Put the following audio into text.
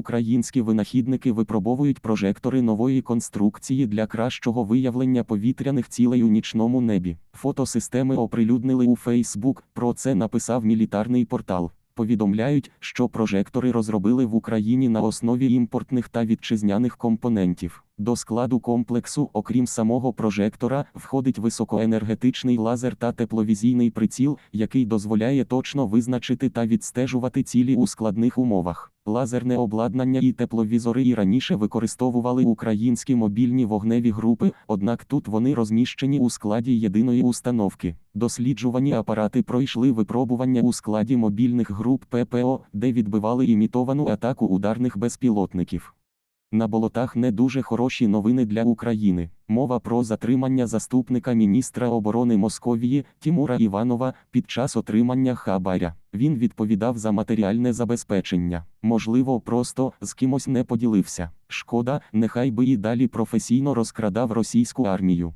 Українські винахідники випробовують прожектори нової конструкції для кращого виявлення повітряних цілей у нічному небі. Фотосистеми оприлюднили у Фейсбук. Про це написав мілітарний портал. Повідомляють, що прожектори розробили в Україні на основі імпортних та вітчизняних компонентів. До складу комплексу, окрім самого прожектора, входить високоенергетичний лазер та тепловізійний приціл, який дозволяє точно визначити та відстежувати цілі у складних умовах. Лазерне обладнання і тепловізори і раніше використовували українські мобільні вогневі групи, однак тут вони розміщені у складі єдиної установки. Досліджувані апарати пройшли випробування у складі мобільних груп ППО, де відбивали імітовану атаку ударних безпілотників. На болотах не дуже хороші новини для України. Мова про затримання заступника міністра оборони Московії Тімура Іванова під час отримання хабаря. Він відповідав за матеріальне забезпечення. Можливо, просто з кимось не поділився. Шкода, нехай би і далі професійно розкрадав російську армію.